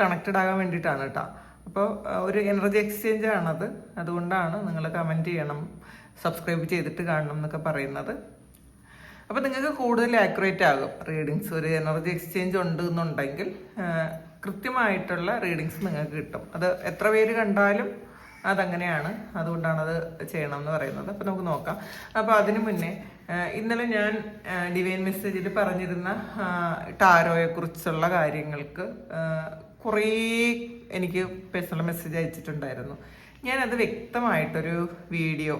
Connected ആകാൻ വേണ്ടിയിട്ടാണ് കേട്ടോ അപ്പോൾ ഒരു എനർജി എക്സ്ചേഞ്ച് ആണത്. അതുകൊണ്ടാണ് നിങ്ങൾ കമന്റ് ചെയ്യണം സബ്സ്ക്രൈബ് ചെയ്തിട്ട് കാണണം എന്നൊക്കെ പറയുന്നത്. അപ്പോൾ നിങ്ങൾക്ക് കൂടുതൽ ആക്യുറേറ്റ് ആകും. റീഡിങ്സ് ഒരു എനർജി എക്സ്ചേഞ്ച് ഉണ്ട് എന്നുണ്ടെങ്കിൽ കൃത്യമായിട്ടുള്ള റീഡിങ്സ് നിങ്ങൾക്ക് കിട്ടും. അത് എത്ര പേര് കണ്ടാലും അതങ്ങനെയാണ്. അതുകൊണ്ടാണ് അത് ചെയ്യണം എന്ന് പറയുന്നത്. അപ്പോൾ നമുക്ക് നോക്കാം. അപ്പോൾ അതിനു മുന്നേ ഇന്നലെ ഞാൻ ഡിവൈൻ മെസ്സേജിൽ പറഞ്ഞിരുന്ന ടാരോയെ കുറിച്ചുള്ള കാര്യങ്ങൾക്ക് കുറേ എനിക്ക് പേഴ്സണൽ മെസ്സേജ് അയച്ചിട്ടുണ്ടായിരുന്നു. ഞാനത് വ്യക്തമായിട്ടൊരു വീഡിയോ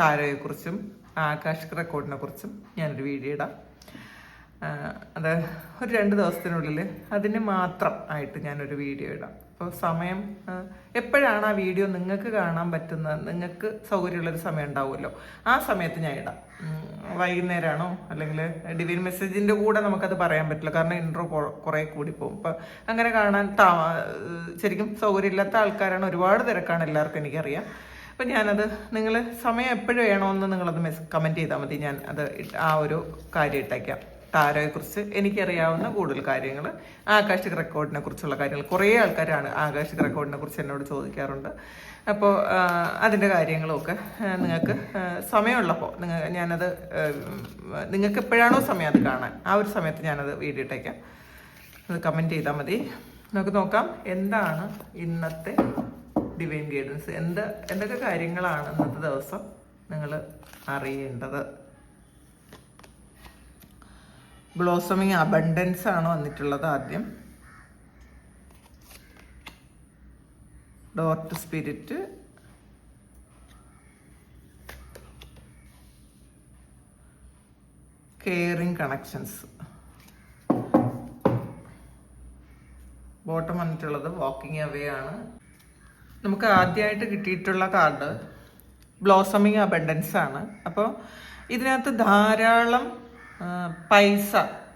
ടാരോയെക്കുറിച്ചും ആകാശ് റെക്കോർഡിനെ കുറിച്ചും ഞാനൊരു വീഡിയോ ഇടാം. അത് ഒരു രണ്ട് ദിവസത്തിനുള്ളിൽ അതിന് മാത്രം ആയിട്ട് ഞാനൊരു വീഡിയോ ഇടാം. അപ്പോൾ സമയം എപ്പോഴാണ് ആ വീഡിയോ നിങ്ങൾക്ക് കാണാൻ പറ്റുന്നത് നിങ്ങൾക്ക് സൗകര്യമുള്ളൊരു സമയം ഉണ്ടാവുമല്ലോ? ആ സമയത്ത് ഞാൻ ഇടാം. വൈകുന്നേരമാണോ അല്ലെങ്കിൽ ഡിവിൻ മെസ്സേജിന്റെ കൂടെ നമുക്കത് പറയാൻ പറ്റില്ല. കാരണം ഇൻട്രോ കുറേ കൂടി പോകും. അപ്പം അങ്ങനെ കാണാൻ താ ശരിക്കും സൗകര്യമില്ലാത്ത ആൾക്കാരാണ് ഒരുപാട് തിരക്കാണ് എല്ലാവർക്കും എനിക്കറിയാം. അപ്പം ഞാനത് നിങ്ങൾ സമയം എപ്പോഴും വേണമെന്ന് നിങ്ങളത് മെസ് കമന്റ് ചെയ്താൽ മതി. ഞാൻ അത് ആ ഒരു കാര്യം ഇട്ടേക്കാം. ടാരോയെക്കുറിച്ച് എനിക്കറിയാവുന്ന കൂടുതൽ കാര്യങ്ങൾ ആകാശിക് റെക്കോർഡിനെ കുറിച്ചുള്ള കാര്യങ്ങൾ. കുറേ ആൾക്കാരാണ് ആകാശിക് റെക്കോർഡിനെ കുറിച്ച് എന്നോട് ചോദിക്കാറുണ്ട്. അപ്പോൾ അതിന്റെ കാര്യങ്ങളൊക്കെ നിങ്ങൾക്ക് സമയമുള്ളപ്പോൾ നിങ്ങൾ ഞാനത് നിങ്ങൾക്ക് എപ്പോഴാണോ സമയം അത് കാണാൻ? ആ ഒരു സമയത്ത് ഞാനത് വീഡിയോ ഇട്ടേക്കാം അത് കമന്റ് ചെയ്താൽ മതി. നമുക്ക് നോക്കാം എന്താണ് ഇന്നത്തെ ഡിവൈൻ ഗൈഡൻസ് എന്ത് എന്തൊക്കെ കാര്യങ്ങളാണ് ഇന്നത്തെ ദിവസം നിങ്ങൾ അറിയേണ്ടത്? ബ്ലോസമിങ് അബണ്ടൻസ് ആണ് വന്നിട്ടുള്ളത് ആദ്യം. Dot spirit caring connections bottom വന്നിട്ടുള്ളത് വാക്കിംഗ് അവേ ആണ്. നമുക്ക് ആദ്യമായിട്ട് കിട്ടിയിട്ടുള്ള കാർഡ് ബ്ലോസമിങ് അബണ്ടൻസ് ആണ്. അപ്പോൾ ഇതിനകത്ത് ധാരാളം പൈസ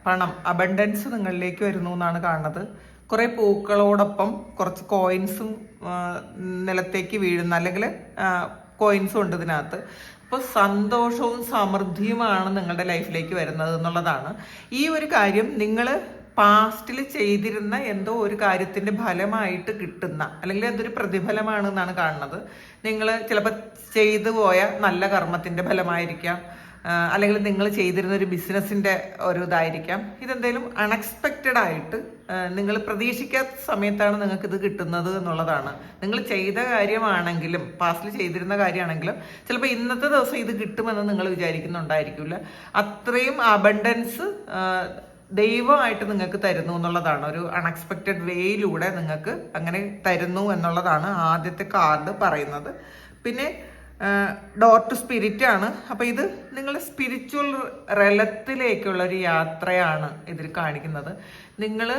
പണം അബണ്ടൻസ് നിങ്ങളിലേക്ക് വരുന്നു എന്നാണ് കാണുന്നത്. കുറേ പൂക്കളോടൊപ്പം കുറച്ച് കോയിൻസും നിലത്തേക്ക് വീഴുന്ന അല്ലെങ്കിൽ കോയിൻസും ഉണ്ട് ഇതിനകത്ത്. അപ്പോൾ സന്തോഷവും സമൃദ്ധിയുമാണ് നിങ്ങളുടെ ലൈഫിലേക്ക് വരുന്നത് എന്നുള്ളതാണ്. ഈ ഒരു കാര്യം നിങ്ങൾ പാസ്റ്റിൽ ചെയ്തിരുന്ന എന്തോ ഒരു കാര്യത്തിന്റെ ഫലമായിട്ട് കിട്ടുന്ന അല്ലെങ്കിൽ അതൊരു പ്രതിഫലമാണെന്നാണ് കാണുന്നത്. നിങ്ങൾ ചിലപ്പോൾ ചെയ്തു പോയ നല്ല കർമ്മത്തിന്റെ ഫലമായിരിക്കാം. അല്ലെങ്കിൽ നിങ്ങൾ ചെയ്തിരുന്ന ഒരു ബിസിനസ്സിന്റെ ഒരു ഇതായിരിക്കാം. ഇതെന്തെങ്കിലും അൺഎക്സ്പെക്റ്റഡ് ആയിട്ട് നിങ്ങൾ പ്രതീക്ഷിക്കാത്ത സമയത്താണ് നിങ്ങൾക്ക് ഇത് കിട്ടുന്നത് എന്നുള്ളതാണ്. നിങ്ങൾ ചെയ്ത കാര്യമാണെങ്കിലും പാസ്റ്റിൽ ചെയ്തിരുന്ന കാര്യമാണെങ്കിലും ചിലപ്പോൾ ഇന്നത്തെ ദിവസം ഇത് കിട്ടുമെന്ന് നിങ്ങൾ വിചാരിക്കുന്നുണ്ടായിരിക്കില്ല. അത്രയും അബണ്ടൻസ് ദൈവമായിട്ട് നിങ്ങൾക്ക് തരുന്നു എന്നുള്ളതാണ്. ഒരു അൺഎക്സ്പെക്റ്റഡ് വേയിലൂടെ നിങ്ങൾക്ക് അങ്ങനെ തരുന്നു എന്നുള്ളതാണ് ആദ്യത്തെ കാർഡ് പറയുന്നത്. പിന്നെ ഡോർ ടു സ്പിരിറ്റ് ആണ്. അപ്പൊ ഇത് നിങ്ങൾ സ്പിരിച്വൽ റലത്തിലേക്കുള്ള ഒരു യാത്രയാണ് ഇതിൽ കാണിക്കുന്നത്. നിങ്ങൾ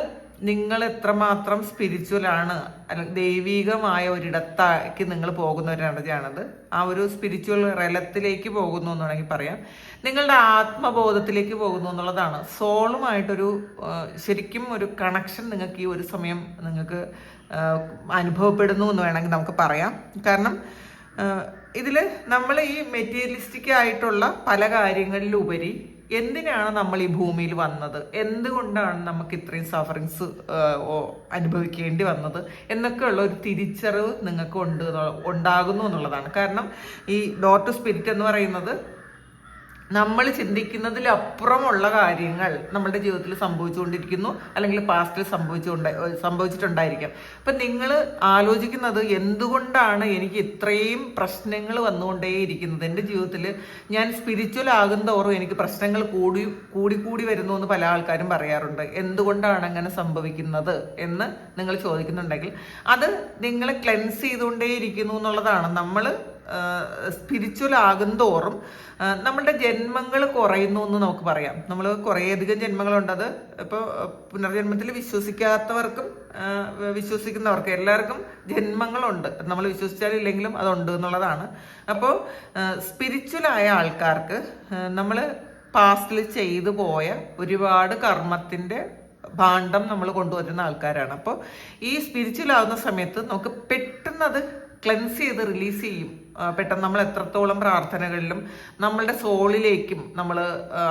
നിങ്ങൾ എത്രമാത്രം സ്പിരിച്വൽ ആണ് ദൈവികമായ ഒരിടത്തേക്ക് നിങ്ങൾ പോകുന്ന ഒരു എനർജിയാണത് ആ ഒരു സ്പിരിച്വൽ റലത്തിലേക്ക് പോകുന്നു എന്ന് വേണമെങ്കിൽ പറയാം. നിങ്ങളുടെ ആത്മബോധത്തിലേക്ക് പോകുന്നു എന്നുള്ളതാണ്. സോളുമായിട്ടൊരു ശരിക്കും ഒരു കണക്ഷൻ നിങ്ങൾക്ക് ഈ ഒരു സമയം നിങ്ങൾക്ക് അനുഭവപ്പെടുന്നു എന്ന് വേണമെങ്കിൽ നമുക്ക് പറയാം. കാരണം ഇതിൽ നമ്മൾ ഈ മെറ്റീരിയലിസ്റ്റിക് ആയിട്ടുള്ള പല കാര്യങ്ങളിലുപരി എന്തിനാണ് നമ്മൾ ഈ ഭൂമിയിൽ വന്നത്? എന്തുകൊണ്ടാണ് നമുക്ക് ഇത്രയും സഫറിങ്സ് അനുഭവിക്കേണ്ടി വന്നത്? എന്നൊക്കെയുള്ള ഒരു തിരിച്ചറിവ് നിങ്ങൾക്ക് ഉണ്ട് ഉണ്ടാകുന്നു എന്നുള്ളതാണ്. കാരണം ഈ ഡോട്ട് സ്പിരിറ്റ് എന്ന് പറയുന്നത് നമ്മൾ ചിന്തിക്കുന്നതിലപ്പുറമുള്ള കാര്യങ്ങൾ നമ്മുടെ ജീവിതത്തിൽ സംഭവിച്ചുകൊണ്ടിരിക്കുന്നു അല്ലെങ്കിൽ പാസ്റ്റിൽ സംഭവിച്ചുകൊണ്ട് സംഭവിച്ചിട്ടുണ്ടായിരിക്കാം. അപ്പം നിങ്ങൾ ആലോചിക്കുന്നത് എന്തുകൊണ്ടാണ് എനിക്ക് ഇത്രയും പ്രശ്നങ്ങൾ വന്നുകൊണ്ടേയിരിക്കുന്നത് എന്റെ ജീവിതത്തിൽ ഞാൻ സ്പിരിച്വൽ ആകും തോറും എനിക്ക് പ്രശ്നങ്ങൾ കൂടി കൂടി കൂടി വരുന്നു എന്ന് പല ആൾക്കാരും പറയാറുണ്ട്. എന്തുകൊണ്ടാണ് അങ്ങനെ സംഭവിക്കുന്നത് എന്ന് നിങ്ങൾ ചോദിക്കുന്നുണ്ടെങ്കിൽ അത് നിങ്ങളെ ക്ലെൻസ് ചെയ്തുകൊണ്ടേയിരിക്കുന്നു എന്നുള്ളതാണ്. നമ്മൾ സ്പിരിച്വൽ ആകും തോറും നമ്മളുടെ ജന്മങ്ങൾ കുറയുന്നു എന്ന് നമുക്ക് പറയാം. നമ്മൾ കുറേയധികം ജന്മങ്ങളുണ്ടത് ഇപ്പോൾ പുനർജന്മത്തിൽ വിശ്വസിക്കാത്തവർക്കും വിശ്വസിക്കുന്നവർക്കും എല്ലാവർക്കും ജന്മങ്ങളുണ്ട്. നമ്മൾ വിശ്വസിച്ചാലില്ലെങ്കിലും അതുണ്ട് എന്നുള്ളതാണ്. അപ്പോൾ സ്പിരിച്വലായ ആൾക്കാർക്ക് നമ്മൾ പാസ്റ്റിൽ ചെയ്തു പോയ ഒരുപാട് കർമ്മത്തിന്റെ ഭാണ്ഡം നമ്മൾ കൊണ്ടുവരുന്ന ആൾക്കാരാണ്. അപ്പോൾ ഈ സ്പിരിച്വൽ ആവുന്ന സമയത്ത് നമുക്ക് പെട്ടെന്ന് അത് ക്ലെൻസ് ചെയ്ത് റിലീസ് ചെയ്യും. പെട്ടെന്ന് നമ്മൾ എത്രത്തോളം പ്രാർത്ഥനകളിലും നമ്മളുടെ സോളിലേക്കും നമ്മൾ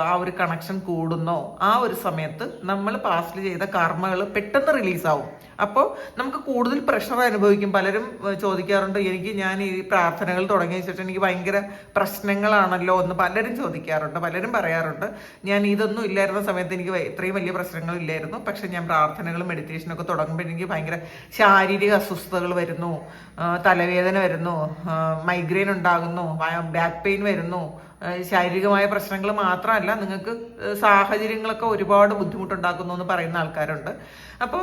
ആ ഒരു കണക്ഷൻ കൂടുന്നോ ആ ഒരു സമയത്ത് നമ്മൾ പാസ്റ്റിൽ ചെയ്ത കർമ്മകൾ പെട്ടെന്ന് റിലീസാവും അപ്പോൾ നമുക്ക് കൂടുതൽ പ്രഷർ അനുഭവിക്കും. പലരും ചോദിക്കാറുണ്ട് എനിക്ക് ഞാൻ ഈ പ്രാർത്ഥനകൾ തുടങ്ങിയ വെച്ചിട്ട് എനിക്ക് ഭയങ്കര പ്രശ്നങ്ങളാണല്ലോ എന്ന് പലരും ചോദിക്കാറുണ്ട്. പലരും പറയാറുണ്ട് ഞാൻ ഇതൊന്നും ഇല്ലായിരുന്ന സമയത്ത് എനിക്ക് ഇത്രയും വലിയ പ്രശ്നങ്ങളില്ലായിരുന്നു പക്ഷെ ഞാൻ പ്രാർത്ഥനകളും മെഡിറ്റേഷനും ഒക്കെ തുടങ്ങുമ്പോൾ എനിക്ക് ഭയങ്കര ശാരീരിക അസ്വസ്ഥതകൾ വരുന്നു തലവേദന വരുന്നു മൈഗ്രെയിൻ ഉണ്ടാകുന്നു ബാക്ക് പെയിൻ വരുന്നു ശാരീരികമായ പ്രശ്നങ്ങൾ മാത്രമല്ല നിങ്ങൾക്ക് സാഹചര്യങ്ങളൊക്കെ ഒരുപാട് ബുദ്ധിമുട്ടുണ്ടാക്കുന്നു എന്ന് പറയുന്ന ആൾക്കാരുണ്ട്. അപ്പോൾ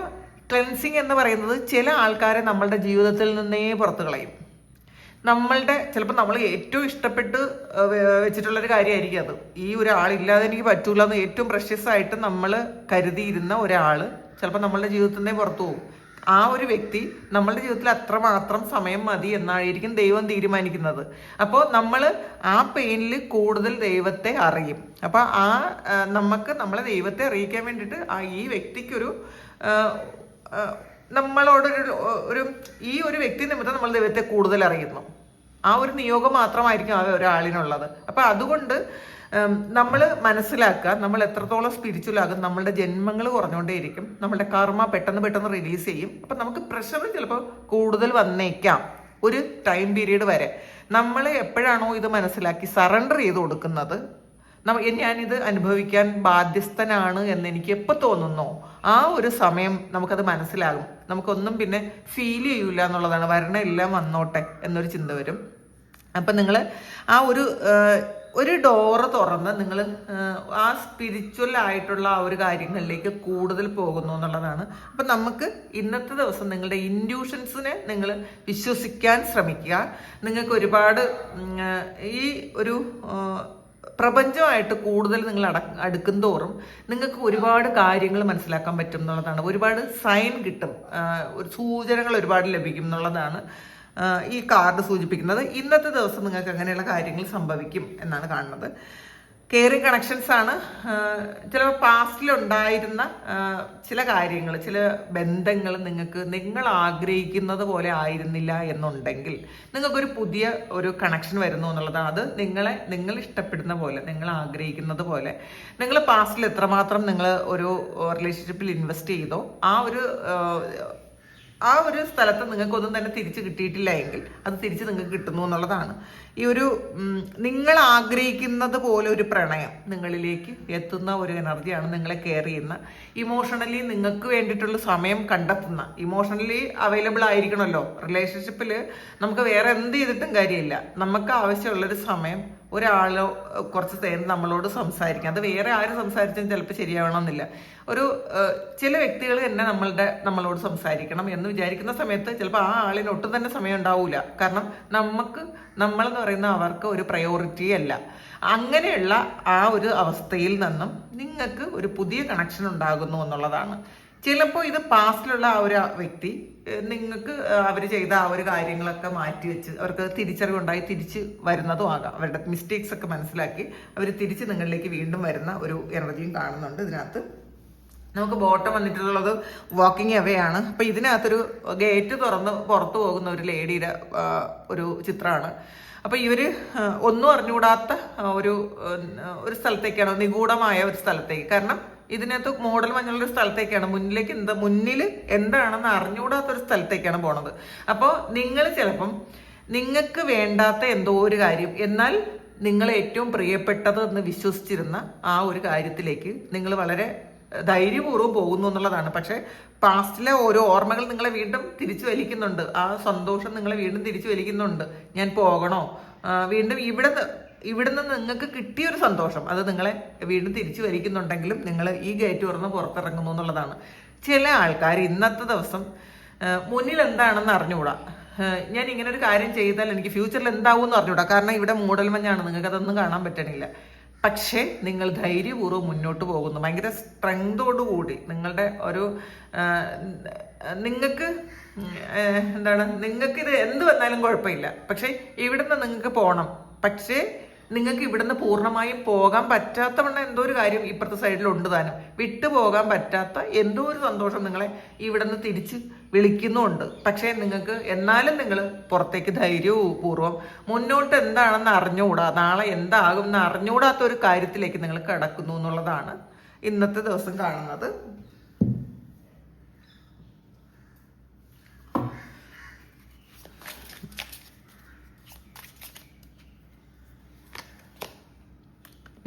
ക്ലെൻസിങ് എന്ന് പറയുന്നത് ചില ആൾക്കാരെ നമ്മളുടെ ജീവിതത്തിൽ നിന്നേ പുറത്തു കളയും നമ്മളുടെ ചിലപ്പോൾ നമ്മൾ ഏറ്റവും ഇഷ്ടപ്പെട്ട് വെച്ചിട്ടുള്ളൊരു കാര്യമായിരിക്കും അത്. ഈ ഒരാളില്ലാതെ എനിക്ക് പറ്റൂല എന്ന് ഏറ്റവും പ്രഷ്യസ് ആയിട്ട് നമ്മൾ കരുതിയിരുന്ന ഒരാൾ ചിലപ്പോൾ നമ്മളുടെ ജീവിതത്തിൽ നിന്നേ പുറത്തു പോകും. ആ ഒരു വ്യക്തി നമ്മളുടെ ജീവിതത്തിൽ അത്രമാത്രം സമയം മതി എന്നായിരിക്കും ദൈവം തീരുമാനിക്കുന്നത്. അപ്പോൾ നമ്മൾ ആ പെയിനിൽ കൂടുതൽ ദൈവത്തെ അറിയും. അപ്പോൾ ആ നമുക്ക് നമ്മളെ ദൈവത്തെ അറിയിക്കാൻ വേണ്ടിയിട്ട് ആ ഈ വ്യക്തിക്കൊരു നമ്മളോടൊരു ഒരു ഈ ഒരു വ്യക്തി നിമിത്തം നമ്മൾ ദൈവത്തെ കൂടുതൽ അറിയുന്നു. ആ ഒരു നിയോഗം മാത്രമായിരിക്കും ആ ഒരാളിനുള്ളത്. അപ്പൊ അതുകൊണ്ട് നമ്മൾ മനസ്സിലാക്കുക നമ്മൾ എത്രത്തോളം സ്പിരിച്വൽ ആകും നമ്മളുടെ ജന്മങ്ങൾ കുറഞ്ഞുകൊണ്ടേയിരിക്കും നമ്മളുടെ കർമ്മ പെട്ടെന്ന് പെട്ടെന്ന് റിലീസ് ചെയ്യും. അപ്പൊ നമുക്ക് പ്രഷർ ചിലപ്പോൾ കൂടുതൽ വന്നേക്കാം ഒരു ടൈം പീരീഡ് വരെ. നമ്മൾ എപ്പോഴാണോ ഇത് മനസ്സിലാക്കി സറണ്ടർ ചെയ്ത് കൊടുക്കുന്നത് ഞാനിത് അനുഭവിക്കാൻ ബാധ്യസ്ഥനാണ് എന്ന് എനിക്ക് എപ്പോൾ തോന്നുന്നോ ആ ഒരു സമയം നമുക്കത് മനസ്സിലാകും. നമുക്കൊന്നും പിന്നെ ഫീൽ ചെയ്യൂല എന്നുള്ളതാണ് വരണ എല്ലാം വന്നോട്ടെ എന്നൊരു ചിന്ത വരും. അപ്പം നിങ്ങൾ ആ ഒരു ഒരു ഡോറ് തുറന്ന് നിങ്ങൾ ആ സ്പിരിച്വൽ ആയിട്ടുള്ള ആ ഒരു കാര്യങ്ങളിലേക്ക് കൂടുതൽ പോകുന്നു എന്നുള്ളതാണ്. അപ്പം നമുക്ക് ഇന്നത്തെ ദിവസം നിങ്ങളുടെ ഇൻഡ്യൂഷൻസിനെ നിങ്ങൾ വിശ്വസിക്കാൻ ശ്രമിക്കുക. നിങ്ങൾക്ക് ഒരുപാട് ഈ ഒരു പ്രപഞ്ചമായിട്ട് കൂടുതൽ നിങ്ങൾ അട അടുക്കും തോറും നിങ്ങൾക്ക് ഒരുപാട് കാര്യങ്ങൾ മനസ്സിലാക്കാൻ പറ്റും എന്നുള്ളതാണ്. ഒരുപാട് സൈൻ കിട്ടും. സൂചനകൾ ഒരുപാട് ലഭിക്കും എന്നുള്ളതാണ്. ഈ കാർഡ് സൂചിപ്പിക്കുന്നത് ഇന്നത്തെ ദിവസം നിങ്ങൾക്ക് അങ്ങനെയുള്ള കാര്യങ്ങൾ സംഭവിക്കും എന്നാണ് കാണുന്നത്. കെയറിങ് കണക്ഷൻസ് ആണ്. ചിലപ്പോൾ പാസ്റ്റിലുണ്ടായിരുന്ന ചില കാര്യങ്ങൾ ചില ബന്ധങ്ങൾ നിങ്ങൾക്ക് നിങ്ങൾ ആഗ്രഹിക്കുന്നത് പോലെ ആയിരുന്നില്ല എന്നുണ്ടെങ്കിൽ നിങ്ങൾക്കൊരു പുതിയ ഒരു കണക്ഷൻ വരുന്നു എന്നുള്ളതാണ്. അത് നിങ്ങളെ നിങ്ങൾ ഇഷ്ടപ്പെടുന്ന പോലെ നിങ്ങൾ ആഗ്രഹിക്കുന്നത് പോലെ. നിങ്ങൾ പാസ്റ്റിൽ എത്രമാത്രം നിങ്ങൾ ഒരു റിലേഷൻഷിപ്പിൽ ഇൻവെസ്റ്റ് ചെയ്തോ ആ ഒരു ആ, ഒരു സ്ഥലത്ത് നിങ്ങൾക്കൊന്നും തന്നെ തിരിച്ചു കിട്ടിയിട്ടില്ല എങ്കിൽ അത് തിരിച്ച് നിങ്ങൾക്ക് കിട്ടുന്നു എന്നുള്ളതാണ്. ഈ ഒരു നിങ്ങൾ ആഗ്രഹിക്കുന്നത് പോലെ ഒരു പ്രണയം നിങ്ങളിലേക്ക് എത്തുന്ന ഒരു എനർജിയാണ് നിങ്ങളെ കെയർ ചെയ്യുന്ന. ഇമോഷണലി നിങ്ങൾക്ക് വേണ്ടിയിട്ടുള്ള സമയം കണ്ടെത്തുന്ന. ഇമോഷണലി അവൈലബിൾ ആയിരിക്കണമല്ലോ. റിലേഷൻഷിപ്പിൽ നമുക്ക് വേറെ എന്ത് ചെയ്തിട്ടും കാര്യമില്ല. നമുക്ക് ആവശ്യമുള്ളൊരു സമയം ഒരാളോ കുറച്ച് നേരം നമ്മളോട് സംസാരിക്കാം. അത് വേറെ ആര് സംസാരിച്ചാലും ചിലപ്പോൾ ശരിയാവണമെന്നില്ല. ഒരു ചില വ്യക്തികൾ തന്നെ നമ്മളുടെ നമ്മളോട് സംസാരിക്കണം എന്ന് വിചാരിക്കുന്ന സമയത്ത് ചിലപ്പോൾ ആ ആളിന് ഒട്ടും തന്നെ സമയം ഉണ്ടാവില്ല കാരണം നമുക്ക് നമ്മളെന്ന് പറയുന്ന അവർക്ക് ഒരു പ്രയോറിറ്റി അല്ല. അങ്ങനെയുള്ള ആ ഒരു അവസ്ഥയിൽ നിന്നും നിങ്ങൾക്ക് ഒരു പുതിയ കണക്ഷൻ ഉണ്ടാകുന്നു എന്നുള്ളതാണ്. ചിലപ്പോൾ ഇത് പാസ്റ്റിലുള്ള ആ ഒരു വ്യക്തി നിങ്ങൾക്ക് അവർ ചെയ്ത ആ ഒരു കാര്യങ്ങളൊക്കെ മാറ്റി വെച്ച് അവർക്ക് തിരിച്ചറിവുണ്ടായി തിരിച്ച് വരുന്നതും ആകാം. അവരുടെ മിസ്റ്റേക്സ് ഒക്കെ മനസ്സിലാക്കി അവർ തിരിച്ച് നിങ്ങളിലേക്ക് വീണ്ടും വരുന്ന ഒരു എനർജിയും കാണുന്നുണ്ട് ഇതിനകത്ത്. നമുക്ക് ബോട്ടം വന്നിട്ടുള്ളത് വാക്കിംഗ് അവേ ആണ്. അപ്പൊ ഇതിനകത്തൊരു ഗേറ്റ് തുറന്ന് പുറത്തു പോകുന്ന ഒരു ലേഡിയുടെ ഒരു ചിത്രമാണ്. അപ്പൊ ഇവർ ഒന്നും അറിഞ്ഞുകൂടാത്ത ഒരു ഒരു സ്ഥലത്തേക്കാണ് നിഗൂഢമായ ഒരു സ്ഥലത്തേക്ക്. കാരണം ഇതിനകത്ത് മോഡൽ മഞ്ഞളുടെ സ്ഥലത്തേക്കാണ്. മുന്നിലേക്ക് എന്താ മുന്നിൽ എന്താണെന്ന് അറിഞ്ഞുകൂടാത്തൊരു സ്ഥലത്തേക്കാണ് പോണത്. അപ്പോൾ നിങ്ങൾ ചിലപ്പം നിങ്ങൾക്ക് വേണ്ടാത്ത എന്തോ ഒരു കാര്യം എന്നാൽ നിങ്ങൾ ഏറ്റവും പ്രിയപ്പെട്ടത് എന്ന് വിശ്വസിച്ചിരുന്ന ആ ഒരു കാര്യത്തിലേക്ക് നിങ്ങൾ വളരെ ധൈര്യപൂർവം പോകുന്നു എന്നുള്ളതാണ്. പക്ഷെ പാസ്റ്റിലെ ഓരോ ഓർമ്മകൾ നിങ്ങളെ വീണ്ടും തിരിച്ചു വലിക്കുന്നുണ്ട്. ആ സന്തോഷം നിങ്ങളെ വീണ്ടും തിരിച്ചു വലിക്കുന്നുണ്ട്. ഞാൻ പോകണോ? വീണ്ടും ഇവിടെ ഇവിടുന്ന് നിങ്ങൾക്ക് കിട്ടിയൊരു സന്തോഷം. അത് നിങ്ങളെ വീണ്ടും തിരിച്ചു വരിക്കുന്നുണ്ടെങ്കിലും നിങ്ങൾ ഈ ഗേറ്റ് തുറന്ന് പുറത്തിറങ്ങുന്നു എന്നുള്ളതാണ്. ചില ആൾക്കാർ ഇന്നത്തെ ദിവസം മുന്നിൽ എന്താണെന്ന് അറിഞ്ഞുകൂടാ. ഞാൻ ഇങ്ങനെ ഒരു കാര്യം ചെയ്താൽ എനിക്ക് ഫ്യൂച്ചറിൽ എന്താവും എന്ന് അറിഞ്ഞുകൂടാ. കാരണം ഇവിടെ മൂടൽ മഞ്ഞാണ് നിങ്ങൾക്ക് അതൊന്നും കാണാൻ പറ്റണില്ല. പക്ഷേ നിങ്ങൾ ധൈര്യപൂർവം മുന്നോട്ട് പോകുന്നു. ഭയങ്കര സ്ട്രെങ്തോടുകൂടി നിങ്ങളുടെ ഒരു നിങ്ങൾക്ക് എന്താണ് നിങ്ങൾക്ക് ഇത് എന്ത് വന്നാലും കുഴപ്പമില്ല. പക്ഷേ ഇവിടുന്ന് നിങ്ങൾക്ക് പോകണം പക്ഷേ നിങ്ങൾക്ക് ഇവിടുന്ന് പൂർണമായും പോകാൻ പറ്റാത്തവണ്ണം എന്തോ ഒരു കാര്യം ഇപ്പുറത്തെ സൈഡിൽ ഉണ്ട് താനും. വിട്ടു പോകാൻ പറ്റാത്ത എന്തോ ഒരു സന്തോഷം നിങ്ങളെ ഇവിടുന്ന് തിരിച്ച് വിളിക്കുന്നുമുണ്ട് പക്ഷേ നിങ്ങൾക്ക് എന്നാലും നിങ്ങൾ പുറത്തേക്ക് ധൈര്യപൂർവം മുന്നോട്ട് എന്താണെന്ന് അറിഞ്ഞുകൂടാ. നാളെ എന്താകും എന്ന് അറിഞ്ഞുകൂടാത്ത ഒരു കാര്യത്തിലേക്ക് നിങ്ങൾ കിടക്കുന്നു എന്നുള്ളതാണ് ഇന്നത്തെ ദിവസം കാണുന്നത്.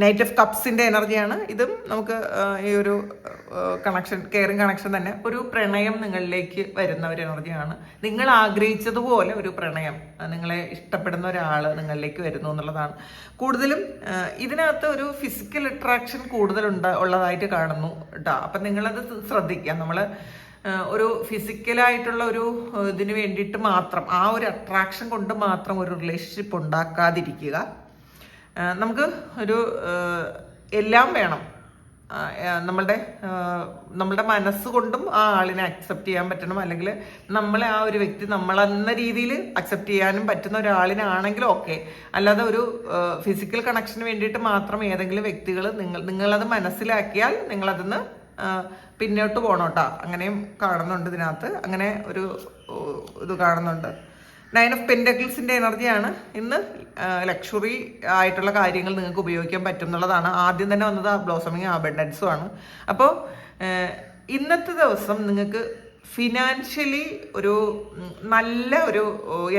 നൈറ്റ് ഓഫ് കപ്സിന്റെ എനർജിയാണ് ഇതും നമുക്ക് ഈ ഒരു കണക്ഷൻ കെയറിങ് കണക്ഷൻ തന്നെ ഒരു പ്രണയം നിങ്ങളിലേക്ക് വരുന്ന ഒരു എനർജിയാണ് നിങ്ങൾ ആഗ്രഹിച്ചതുപോലെ ഒരു പ്രണയം നിങ്ങളെ ഇഷ്ടപ്പെടുന്ന ഒരാൾ നിങ്ങളിലേക്ക് വരുന്നു എന്നുള്ളതാണ്. കൂടുതലും ഇതിനകത്ത് ഒരു ഫിസിക്കൽ അട്രാക്ഷൻ കൂടുതലുണ്ട് ഉള്ളതായിട്ട് കാണുന്നു കേട്ടോ അപ്പം നിങ്ങളത് ശ്രദ്ധിക്കുക. നമ്മൾ ഒരു ഫിസിക്കലായിട്ടുള്ള ഒരു ഇതിന് വേണ്ടിയിട്ട് മാത്രം ആ ഒരു അട്രാക്ഷൻ കൊണ്ട് മാത്രം ഒരു റിലേഷൻഷിപ്പ് ഉണ്ടാക്കാതിരിക്കുക. നമുക്ക് ഒരു എല്ലാം വേണം. നമ്മളുടെ നമ്മളുടെ മനസ്സുകൊണ്ടും ആ ആളിനെ അക്സെപ്റ്റ് ചെയ്യാൻ പറ്റണം. അല്ലെങ്കിൽ നമ്മളെ ആ ഒരു വ്യക്തി നമ്മളെന്ന രീതിയിൽ അക്സെപ്റ്റ് ചെയ്യാനും പറ്റുന്ന ഒരാളിനാണെങ്കിലും ഓക്കെ അല്ലാതെ ഒരു ഫിസിക്കൽ കണക്ഷന് വേണ്ടിയിട്ട് മാത്രം ഏതെങ്കിലും വ്യക്തികൾ നിങ്ങൾ നിങ്ങളത് മനസ്സിലാക്കിയാൽ നിങ്ങളതിന്ന് പിന്നോട്ട് പോകണം അങ്ങനെയും കാണുന്നുണ്ട് ഇതിനകത്ത്. അങ്ങനെ ഒരു ഇത് കാണുന്നുണ്ട്. നയൻ ഓഫ് പെൻഡക്കിൾസിന്റെ എനർജിയാണ്. ഇന്ന് ലക്ഷറി ആയിട്ടുള്ള കാര്യങ്ങൾ നിങ്ങൾക്ക് ഉപയോഗിക്കാൻ പറ്റും എന്നുള്ളതാണ് ആദ്യം തന്നെ വന്നത് ബ്ലോസമിങ് അബൻഡൻസും ആണ്. അപ്പോൾ ഇന്നത്തെ ദിവസം നിങ്ങൾക്ക് ഫിനാൻഷ്യലി ഒരു നല്ല ഒരു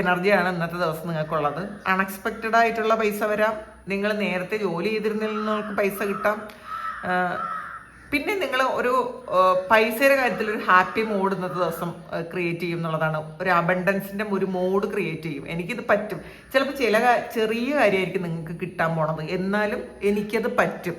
എനർജിയാണ് ഇന്നത്തെ ദിവസം നിങ്ങൾക്കുള്ളത്. അൺഎക്സ്പെക്റ്റഡ് ആയിട്ടുള്ള പൈസ വരാം. നിങ്ങൾ നേരത്തെ ജോലി ചെയ്തിരുന്നതിൽ നിങ്ങൾക്ക് പൈസ കിട്ടാം. പിന്നെ നിങ്ങൾ ഒരു പൈസയുടെ കാര്യത്തിൽ ഒരു ഹാപ്പി മൂഡ് ഇന്നത്തെ ദിവസം ക്രിയേറ്റ് ചെയ്യും എന്നുള്ളതാണ്. ഒരു അബണ്ടൻസിന്റെ ഒരു മോഡ് ക്രിയേറ്റ് ചെയ്യും. എനിക്കിത് പറ്റും. ചിലപ്പോൾ ചില ചെറിയ കാര്യമായിരിക്കും നിങ്ങൾക്ക് കിട്ടാൻ പോണത്. എന്നാലും എനിക്കത് പറ്റും.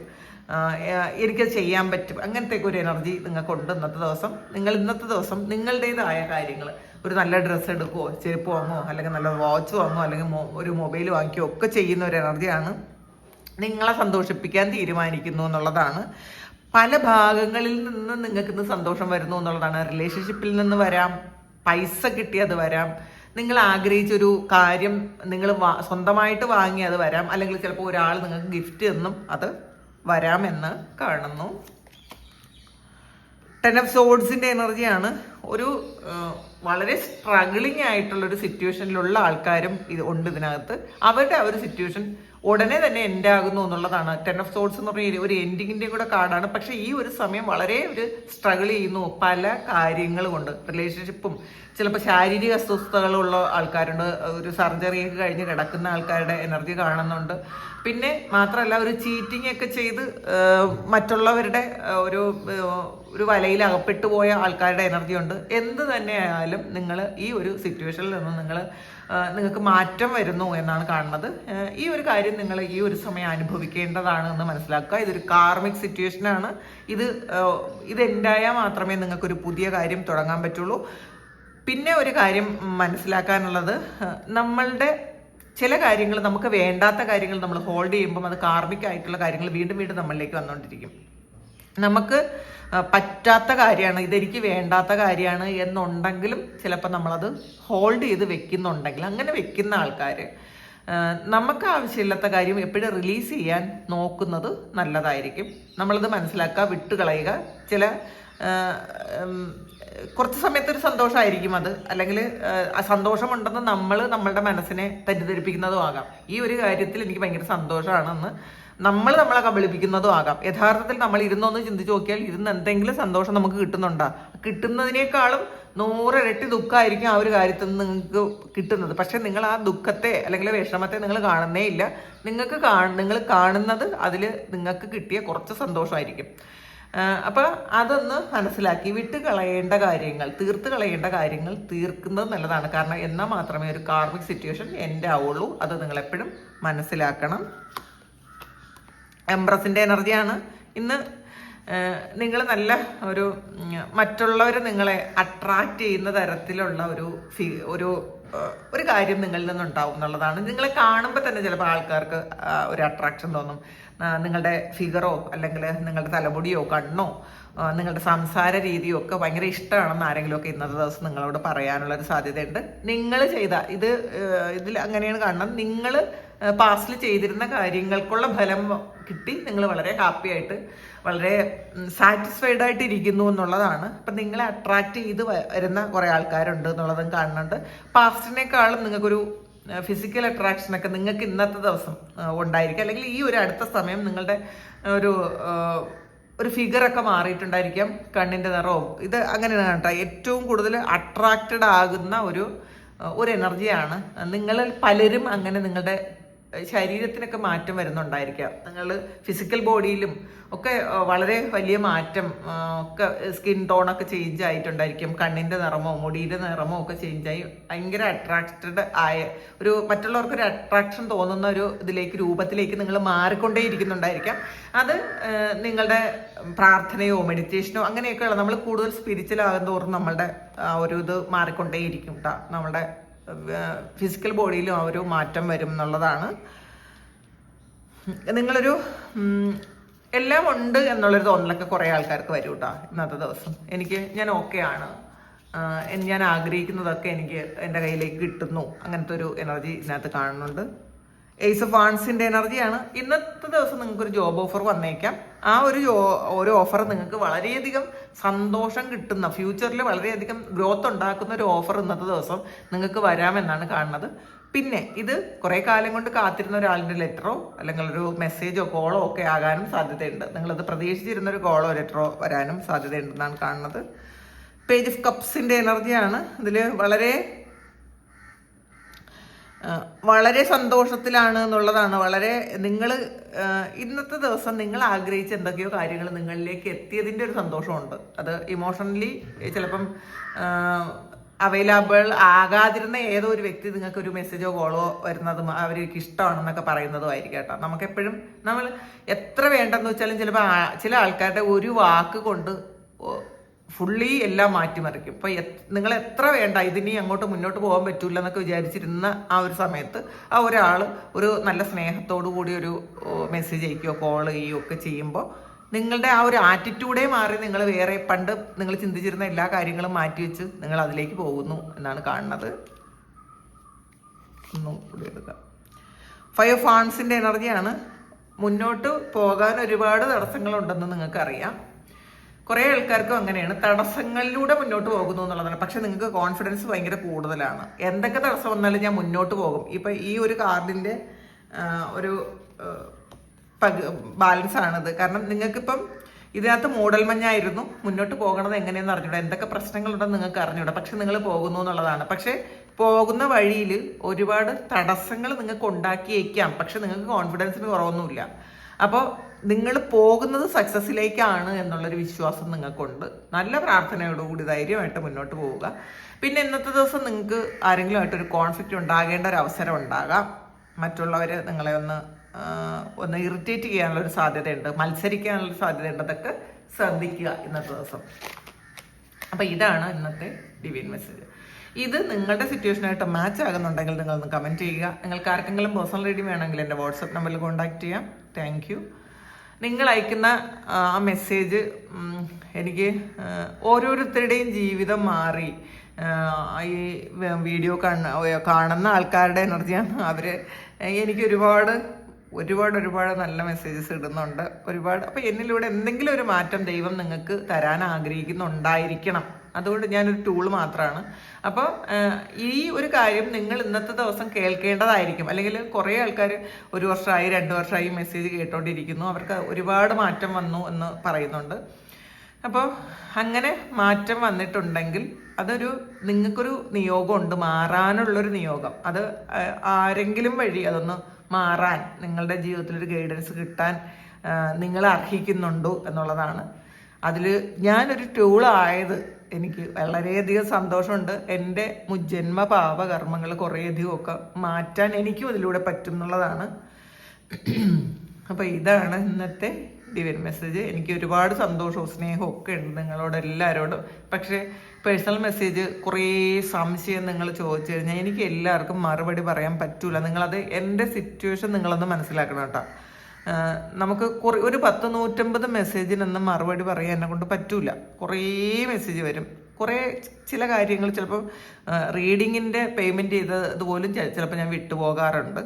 എനിക്കത് ചെയ്യാൻ പറ്റും. അങ്ങനത്തെ ഒരു എനർജി നിങ്ങൾക്കുണ്ട് ഇന്നത്തെ ദിവസം. നിങ്ങൾ ഇന്നത്തെ ദിവസം നിങ്ങളുടേതായ കാര്യങ്ങൾ. ഒരു നല്ല ഡ്രസ്സ് എടുക്കുമോ ചെരുപ്പ് വാങ്ങുമോ അല്ലെങ്കിൽ നല്ല വാച്ച് വാങ്ങുമോ അല്ലെങ്കിൽ ഒരു മൊബൈൽ വാങ്ങിക്കുകയോ ഒക്കെ ചെയ്യുന്ന ഒരു എനർജിയാണ് നിങ്ങളെ സന്തോഷിപ്പിക്കാൻ തീരുമാനിക്കുന്നു എന്നുള്ളതാണ്. പല ഭാഗങ്ങളിൽ നിന്ന് നിങ്ങൾക്ക് ഇന്ന് സന്തോഷം വരുന്നു എന്നുള്ളതാണ്. റിലേഷൻഷിപ്പിൽ നിന്ന് വരാം പൈസ കിട്ടിയത് വരാം. നിങ്ങൾ ആഗ്രഹിച്ചൊരു കാര്യം നിങ്ങൾ സ്വന്തമായിട്ട് വാങ്ങി അത് വരാം. അല്ലെങ്കിൽ ചിലപ്പോൾ ഒരാൾ നിങ്ങൾക്ക് ഗിഫ്റ്റ് എന്നും അത് വരാമെന്ന് കാണുന്നു. ടെൻ ഓഫ് സോഡ്സിന്റെ എനർജിയാണ് ഒരു വളരെ സ്ട്രഗിളിങ് ആയിട്ടുള്ള ഒരു സിറ്റുവേഷനിലുള്ള ആൾക്കാരും ഇത് ഉണ്ട് ഇതിനകത്ത്. അവരുടെ ആ ഒരു സിറ്റുവേഷൻ ഉടനെ തന്നെ എൻഡ് ആകുന്നു എന്നുള്ളതാണ്. ടെൻ ഓഫ് സോൾസ് എന്ന് പറഞ്ഞ ഒരു എൻഡിങ്ങിന്റെ കൂടെ കാർഡാണ് പക്ഷേ ഈ ഒരു സമയം വളരെ ഒരു സ്ട്രഗിൾ ചെയ്യുന്നു പല കാര്യങ്ങൾ കൊണ്ട്. റിലേഷൻഷിപ്പും ചിലപ്പോൾ ശാരീരിക അസ്വസ്ഥതകളുള്ള ആൾക്കാരുണ്ട്. ഒരു സർജറി ഒക്കെ കഴിഞ്ഞ് കിടക്കുന്ന ആൾക്കാരുടെ എനർജി കാണുന്നുണ്ട്. പിന്നെ മാത്രമല്ല ഒരു ചീറ്റിംഗ് ഒക്കെ ചെയ്ത് മറ്റുള്ളവരുടെ ഒരു ഒരു വലയിൽ അകപ്പെട്ടു പോയ ആൾക്കാരുടെ എനർജി ഉണ്ട്. എന്ത് തന്നെയായാലും നിങ്ങൾ ഈ ഒരു സിറ്റുവേഷനിൽ നിന്ന് നിങ്ങൾ നിങ്ങൾക്ക് മാറ്റം വരുന്നു എന്നാണ് കാണുന്നത്. ഈ ഒരു കാര്യം നിങ്ങൾ ഈ ഒരു സമയം അനുഭവിക്കേണ്ടതാണ് എന്ന് മനസ്സിലാക്കുക. ഇതൊരു കാർമിക് സിറ്റുവേഷനാണ് ഇത് ഇതെന്തായാൽ മാത്രമേ നിങ്ങൾക്കൊരു പുതിയ കാര്യം തുടങ്ങാൻ പറ്റുള്ളൂ. പിന്നെ ഒരു കാര്യം മനസ്സിലാക്കാനുള്ളത് നമ്മളുടെ ചില കാര്യങ്ങൾ നമുക്ക് വേണ്ടാത്ത കാര്യങ്ങൾ നമ്മൾ ഹോൾഡ് ചെയ്യുമ്പം അത് കാർമിക് ആയിട്ടുള്ള കാര്യങ്ങൾ വീണ്ടും വീണ്ടും നമ്മളിലേക്ക് വന്നുകൊണ്ടിരിക്കും. നമുക്ക് പറ്റാത്ത കാര്യമാണ് ഇതെനിക്ക് വേണ്ടാത്ത കാര്യമാണ് എന്നുണ്ടെങ്കിലും ചിലപ്പോൾ നമ്മളത് ഹോൾഡ് ചെയ്ത് വെക്കുന്നുണ്ടെങ്കിൽ അങ്ങനെ വെക്കുന്ന ആൾക്കാർ നമുക്ക് ആവശ്യമില്ലാത്ത കാര്യം എപ്പോഴും റിലീസ് ചെയ്യാൻ നോക്കുന്നത് നല്ലതായിരിക്കും. നമ്മളത് മനസ്സിലാക്കുക വിട്ടുകളയുക. ചില കുറച്ച് സമയത്ത് ഒരു സന്തോഷമായിരിക്കും അത്. അല്ലെങ്കിൽ സന്തോഷമുണ്ടെന്ന് നമ്മൾ നമ്മളുടെ മനസ്സിനെ തെറ്റിദ്ധരിപ്പിക്കുന്നതും ആകാം. ഈ ഒരു കാര്യത്തിൽ എനിക്ക് ഭയങ്കര സന്തോഷമാണെന്ന് നമ്മൾ നമ്മളെ കബളിപ്പിക്കുന്നതും ആകാം. യഥാർത്ഥത്തിൽ നമ്മൾ ഇരുന്നൊന്ന് ചിന്തിച്ച് നോക്കിയാൽ ഇരുന്ന് എന്തെങ്കിലും സന്തോഷം നമുക്ക് കിട്ടുന്നുണ്ടോ? കിട്ടുന്നതിനേക്കാളും നൂറിരട്ടി ദുഃഖമായിരിക്കും ആ ഒരു കാര്യത്തിൽ നിന്ന് നിങ്ങൾക്ക് കിട്ടുന്നത്. പക്ഷെ നിങ്ങൾ ആ ദുഃഖത്തെ അല്ലെങ്കിൽ വിഷമത്തെ നിങ്ങൾ കാണുന്നേ ഇല്ല. നിങ്ങൾക്ക് കാണ നിങ്ങൾ കാണുന്നത് അതിൽ നിങ്ങൾക്ക് കിട്ടിയ കുറച്ച് സന്തോഷമായിരിക്കും അപ്പോൾ അതൊന്ന് മനസ്സിലാക്കി. വിട്ട് കളയേണ്ട കാര്യങ്ങൾ തീർത്ത് കളയേണ്ട കാര്യങ്ങൾ തീർക്കുന്നത് നല്ലതാണ്. കാരണം എന്നാൽ മാത്രമേ ഒരു കാർമിക് സിറ്റുവേഷൻ എന്റെ ആവുള്ളൂ. അത് നിങ്ങൾ എപ്പോഴും മനസ്സിലാക്കണം. എംബ്രസിന്റെ എനർജിയാണ് ഇന്ന് നിങ്ങൾ നല്ല ഒരു മറ്റുള്ളവർ നിങ്ങളെ അട്രാക്റ്റ് ചെയ്യുന്ന തരത്തിലുള്ള ഒരു ഫീ ഒരു ഒരു കാര്യം നിങ്ങളിൽ നിന്നുണ്ടാവും എന്നുള്ളതാണ്. നിങ്ങളെ കാണുമ്പോൾ തന്നെ ചിലപ്പോൾ ആൾക്കാർക്ക് ഒരു അട്രാക്ഷൻ തോന്നും. നിങ്ങളുടെ ഫിഗറോ അല്ലെങ്കിൽ നിങ്ങളുടെ തലമുടിയോ കണ്ണോ നിങ്ങളുടെ സംസാര രീതിയോ ഒക്കെ ഭയങ്കര ഇഷ്ടമാണെന്ന് ആരെങ്കിലും ഒക്കെ ഇന്നത്തെ ദിവസം നിങ്ങളോട് പറയാനുള്ളൊരു സാധ്യതയുണ്ട്. നിങ്ങൾ ചെയ്ത ഇത് ഇതിൽ അങ്ങനെയാണ് കാണണം. നിങ്ങൾ പാസ്റ്റിൽ ചെയ്തിരുന്ന കാര്യങ്ങൾക്കുള്ള ഫലം കിട്ടി. നിങ്ങൾ വളരെ ഹാപ്പി ആയിട്ട് വളരെ സാറ്റിസ്ഫൈഡ് ആയിട്ട് ഇരിക്കുന്നു എന്നുള്ളതാണ്. അപ്പം നിങ്ങളെ അട്രാക്റ്റ് ചെയ്ത് വരുന്ന കുറേ ആൾക്കാരുണ്ട് എന്നുള്ളതും കാണുന്നുണ്ട്. പാസ്റ്റിനേക്കാളും നിങ്ങൾക്കൊരു ഫിസിക്കൽ അട്രാക്ഷനൊക്കെ നിങ്ങൾക്ക് ഇന്നത്തെ ദിവസം ഉണ്ടായിരിക്കും. അല്ലെങ്കിൽ ഈ ഒരു അടുത്ത സമയം നിങ്ങളുടെ ഒരു ഒരു ഫിഗറൊക്കെ മാറിയിട്ടുണ്ടായിരിക്കാം കണ്ണിന്റെ നിറവും. ഇത് അങ്ങനെയാണ് കേട്ടോ. ഏറ്റവും കൂടുതൽ അട്രാക്റ്റഡ് ആകുന്ന ഒരു ഒരു എനർജിയാണ് നിങ്ങളിൽ പലരും അങ്ങനെ നിങ്ങളുടെ ശരീരത്തിനൊക്കെ മാറ്റം വരുന്നുണ്ടായിരിക്കാം. നിങ്ങൾ ഫിസിക്കൽ ബോഡിയിലും ഒക്കെ വളരെ വലിയ മാറ്റം ഒക്കെ സ്കിൻ ടോണൊക്കെ ചേഞ്ച് ആയിട്ടുണ്ടായിരിക്കും. കണ്ണിന്റെ നിറമോ മുടിയുടെ നിറമോ ഒക്കെ ചേഞ്ച് ആയി ഭയങ്കര അട്രാക്റ്റഡ് ആയ ഒരു മറ്റുള്ളവർക്ക് ഒരു അട്രാക്ഷൻ തോന്നുന്ന ഒരു ഇതിലേക്ക് രൂപത്തിലേക്ക് നിങ്ങൾ മാറിക്കൊണ്ടേ ഇരിക്കുന്നുണ്ടായിരിക്കാം അത് നിങ്ങളുടെ പ്രാർത്ഥനയോ മെഡിറ്റേഷനോ അങ്ങനെയൊക്കെയുള്ള നമ്മൾ കൂടുതൽ സ്പിരിച്വൽ ആകുന്നതോറും തോറും നമ്മളുടെ ഒരു ഇത് മാറിക്കൊണ്ടേയിരിക്കും കേട്ടോ നമ്മുടെ ഫിസിക്കൽ ബോഡിയിലും ആ ഒരു മാറ്റം വരും എന്നുള്ളതാണ്. നിങ്ങളൊരു എല്ലാം ഉണ്ട് എന്നുള്ളൊരു തോന്നലൊക്കെ കുറേ ആൾക്കാർക്ക് വരും കേട്ടോ ഇന്നത്തെ ദിവസം. എനിക്ക് ഞാൻ ഓക്കെ ആണ്. ഞാൻ ആഗ്രഹിക്കുന്നതൊക്കെ എനിക്ക് എന്റെ കയ്യിലേക്ക് കിട്ടുന്നു. അങ്ങനത്തെ ഒരു എനർജി ഇതിനകത്ത് കാണുന്നുണ്ട്. എയ്സ് ഓഫ് വാൺസിന്റെ എനർജിയാണ്. ഇന്നത്തെ ദിവസം നിങ്ങൾക്ക് ഒരു ജോബ് ഓഫർ വന്നേക്കാം. ആ ഒരു ഒരു ഓഫർ നിങ്ങൾക്ക് വളരെയധികം സന്തോഷം കിട്ടുന്ന ഫ്യൂച്ചറിൽ വളരെയധികം ഗ്രോത്ത് ഉണ്ടാക്കുന്ന ഒരു ഓഫർ ഇന്നത്തെ ദിവസം നിങ്ങൾക്ക് വരാമെന്നാണ് കാണുന്നത്. പിന്നെ ഇത് കുറേ കാലം കൊണ്ട് കാത്തിരുന്ന ഒരാളിന്റെ ലെറ്ററോ അല്ലെങ്കിൽ ഒരു മെസ്സേജോ കോളോ ഒക്കെ ആകാനും സാധ്യതയുണ്ട്. നിങ്ങളത് പ്രതീക്ഷിച്ചിരുന്ന ഒരു കോളോ ലെറ്ററോ വരാനും സാധ്യതയുണ്ടെന്നാണ് കാണുന്നത്. പേജ് ഓഫ് കപ്സിന്റെ എനർജിയാണ്. ഇതിൽ വളരെ വളരെ സന്തോഷത്തിലാണ് എന്നുള്ളതാണ്. വളരെ നിങ്ങൾ ഇന്നത്തെ ദിവസം നിങ്ങൾ ആഗ്രഹിച്ച എന്തൊക്കെയോ കാര്യങ്ങൾ നിങ്ങളിലേക്ക് എത്തിയതിന്റെ ഒരു സന്തോഷമുണ്ട്. അത് ഇമോഷണലി ചിലപ്പം അവൈലബിൾ ആകാതിരുന്ന ഏതോ ഒരു വ്യക്തി നിങ്ങൾക്ക് ഒരു മെസ്സേജോ കോളോ വരുന്നതും അവർക്ക് ഇഷ്ടമാണെന്നൊക്കെ പറയുന്നതും ആയിരിക്കും കേട്ടോ. നമുക്കെപ്പോഴും നമ്മൾ എത്ര വേണ്ടെന്ന് വെച്ചാലും ചിലപ്പോൾ ചില ആൾക്കാരുടെ ഒരു വാക്ക് കൊണ്ട് ഫുള്ളി എല്ലാം മാറ്റിമറിക്കും. ഇപ്പൊ എത്- നിങ്ങൾ എത്ര വേണ്ട ഇതിനി അങ്ങോട്ട് മുന്നോട്ട് പോകാൻ പറ്റില്ല എന്നൊക്കെ വിചാരിച്ചിരുന്ന ആ ഒരു സമയത്ത് ആ ഒരാൾ ഒരു നല്ല സ്നേഹത്തോടു കൂടി ഒരു മെസ്സേജ് അയക്കുകയോ കോൾ ചെയ്യുകയോ ഒക്കെ ചെയ്യുമ്പോൾ നിങ്ങളുടെ ആ ഒരു ആറ്റിറ്റ്യൂഡേ മാറി നിങ്ങൾ വേറെ പണ്ട് നിങ്ങൾ ചിന്തിച്ചിരുന്ന എല്ലാ കാര്യങ്ങളും മാറ്റി വെച്ച് നിങ്ങൾ അതിലേക്ക് പോകുന്നു എന്നാണ് കാണുന്നത്. ഒന്നും കൂടി എനർജിയാണ് മുന്നോട്ട് പോകാൻ ഒരുപാട് തടസ്സങ്ങളുണ്ടെന്ന് നിങ്ങൾക്കറിയാം. കുറേ ആൾക്കാർക്കും അങ്ങനെയാണ്. തടസ്സങ്ങളിലൂടെ മുന്നോട്ട് പോകുന്നു എന്നുള്ളതാണ്. പക്ഷെ നിങ്ങൾക്ക് കോൺഫിഡൻസ് ഭയങ്കര കൂടുതലാണ്. എന്തൊക്കെ തടസ്സം വന്നാലും ഞാൻ മുന്നോട്ട് പോകും. ഇപ്പം ഈ ഒരു കാർഡിന്റെ ഒരു ബാലൻസ് ആണിത്. കാരണം നിങ്ങൾക്കിപ്പം ഇതിനകത്ത് മൂടൽ മഞ്ഞായിരുന്നു. മുന്നോട്ട് പോകണത് എങ്ങനെയെന്ന് അറിഞ്ഞൂടാ. എന്തൊക്കെ പ്രശ്നങ്ങളുണ്ടെന്ന് നിങ്ങൾക്ക് അറിഞ്ഞൂടാ. പക്ഷെ നിങ്ങൾ പോകുന്നു എന്നുള്ളതാണ്. പക്ഷെ പോകുന്ന വഴിയിൽ ഒരുപാട് തടസ്സങ്ങൾ നിങ്ങൾക്ക് ഉണ്ടാക്കിയേക്കാം. പക്ഷെ നിങ്ങൾക്ക് കോൺഫിഡൻസിന് കുറവൊന്നുമില്ല. അപ്പോൾ നിങ്ങൾ പോകുന്നത് സക്സസ്സിലേക്കാണ് എന്നുള്ളൊരു വിശ്വാസം നിങ്ങൾക്കുണ്ട്. നല്ല പ്രാർത്ഥനയോടുകൂടി ധൈര്യമായിട്ട് മുന്നോട്ട് പോവുക. പിന്നെ ഇന്നത്തെ ദിവസം നിങ്ങൾക്ക് ആരെങ്കിലുമായിട്ടൊരു കോൺഫ്ലിക്റ്റ് ഉണ്ടാകേണ്ട ഒരു അവസരം ഉണ്ടാകാം. മറ്റുള്ളവർ നിങ്ങളെ ഒന്ന് ഒന്ന് ഇറിറ്റേറ്റ് ചെയ്യാനുള്ള ഒരു സാധ്യതയുണ്ട്. മത്സരിക്കാനുള്ള സാധ്യതയുണ്ട്. അതൊക്കെ ശ്രദ്ധിക്കുക ഇന്നത്തെ ദിവസം. അപ്പം ഇതാണ് ഇന്നത്തെ ഡിവിൻ മെസ്സേജ് ഇത് നിങ്ങളുടെ സിറ്റുവേഷനായിട്ട് മാച്ച് ആകുന്നുണ്ടെങ്കിൽ നിങ്ങളൊന്ന് കമന്റ് ചെയ്യുക. നിങ്ങൾക്ക് ആർക്കെങ്കിലും പേഴ്സണൽ റീഡിംഗ് വേണമെങ്കിൽ എന്റെ വാട്സപ്പ് നമ്പറിൽ കോൺടാക്ട് ചെയ്യാം. താങ്ക് നിങ്ങൾ അയക്കുന്ന ആ മെസ്സേജ് എനിക്ക് ഓരോരുത്തരുടെയും ജീവിതം മാറി. ഈ വീഡിയോ കാണുന്ന കാണുന്ന ആൾക്കാരുടെ എനർജിയാണ് അവർ എനിക്ക് ഒരുപാട് ഒരുപാട് ഒരുപാട് നല്ല മെസ്സേജസ് ഇടുന്നുണ്ട്. ഒരുപാട് അപ്പോൾ എന്നിലൂടെ എന്തെങ്കിലും ഒരു മാറ്റം ദൈവം നിങ്ങൾക്ക് തരാൻ ആഗ്രഹിക്കുന്നുണ്ടായിരിക്കണം. അതുകൊണ്ട് ഞാനൊരു ടൂൾ മാത്രമാണ് അപ്പോൾ ഈ ഒരു കാര്യം നിങ്ങൾ ഇന്നത്തെ ദിവസം കേൾക്കേണ്ടതായിരിക്കും. അല്ലെങ്കിൽ കുറേ ആൾക്കാർ ഒരു വർഷമായി രണ്ട് വർഷമായി മെസ്സേജ് കേട്ടോണ്ടിരിക്കുന്നു. അവർക്ക് ഒരുപാട് മാറ്റം വന്നു എന്ന് പറയുന്നുണ്ട്. അപ്പോൾ അങ്ങനെ മാറ്റം വന്നിട്ടുണ്ടെങ്കിൽ അതൊരു നിങ്ങൾക്കൊരു നിയോഗമുണ്ട്. മാറാനുള്ളൊരു നിയോഗം. അത് ആരെങ്കിലും വഴി അതൊന്ന് മാറാൻ നിങ്ങളുടെ ജീവിതത്തിൽ ഒരു ഗൈഡൻസ് കിട്ടാൻ നിങ്ങൾ അർഹിക്കുന്നുണ്ടോ എന്നുള്ളതാണ്. അതിൽ ഞാനൊരു ടൂളായത് എനിക്ക് വളരെയധികം സന്തോഷമുണ്ട്. എന്റെ മുജ്ജന്മ പാപകർമ്മങ്ങൾ കുറേയധികം ഒക്കെ മാറ്റാൻ എനിക്കും അതിലൂടെ പറ്റുന്നുള്ളതാണ് അപ്പോൾ ഇതാണ് ഇന്നത്തെ ഡിവൈൻ മെസ്സേജ് എനിക്ക് ഒരുപാട് സന്തോഷവും സ്നേഹവും ഒക്കെ ഉണ്ട് നിങ്ങളോട് എല്ലാവരോടും പക്ഷേ പേഴ്സണൽ മെസ്സേജ് കുറേ സംശയം നിങ്ങൾ ചോദിച്ചു കഴിഞ്ഞാൽ എനിക്ക് എല്ലാവർക്കും മറുപടി പറയാൻ പറ്റൂല. നിങ്ങളത് എന്റെ സിറ്റുവേഷൻ നിങ്ങളൊന്ന് മനസ്സിലാക്കണം കേട്ടോ. നമുക്ക് കുറേ ഒരു പത്ത് നൂറ്റമ്പത് മെസ്സേജിനൊന്നും മറുപടി പറയാൻ എന്നെ കൊണ്ട് പറ്റൂല. കുറേ മെസ്സേജ് വരും. കുറേ ചില കാര്യങ്ങൾ ചിലപ്പോൾ റീഡിങ്ങിന്റെ പേയ്മെന്റ് ചെയ്തത് പോലും ചിലപ്പോൾ ഞാൻ വിട്ടുപോകാറുണ്ട്.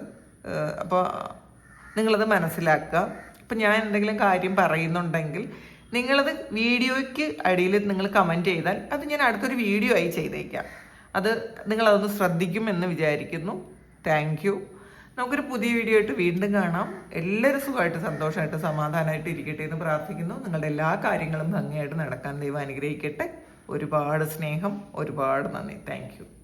അപ്പോൾ നിങ്ങളത് മനസ്സിലാക്കുക. ഇപ്പം ഞാൻ എന്തെങ്കിലും കാര്യം പറയുന്നുണ്ടെങ്കിൽ നിങ്ങളത് വീഡിയോയ്ക്ക് അടിയിൽ നിങ്ങൾ കമന്റ് ചെയ്താൽ അത് ഞാൻ അടുത്തൊരു വീഡിയോ ആയി ചെയ്തേക്കാം. അത് നിങ്ങളതൊന്ന് ശ്രദ്ധിക്കും എന്ന് വിചാരിക്കുന്നു. താങ്ക് യു നമുക്കൊരു പുതിയ വീഡിയോ ആയിട്ട് വീണ്ടും കാണാം. എല്ലാവരും സുഖമായിട്ട് സന്തോഷമായിട്ട് സമാധാനമായിട്ട് ഇരിക്കട്ടെ എന്ന് പ്രാർത്ഥിക്കുന്നു. നിങ്ങളുടെ എല്ലാ കാര്യങ്ങളും ഭംഗിയായിട്ട് നടക്കാൻ ദൈവം അനുഗ്രഹിക്കട്ടെ. ഒരുപാട് സ്നേഹം ഒരുപാട് നന്ദി. താങ്ക്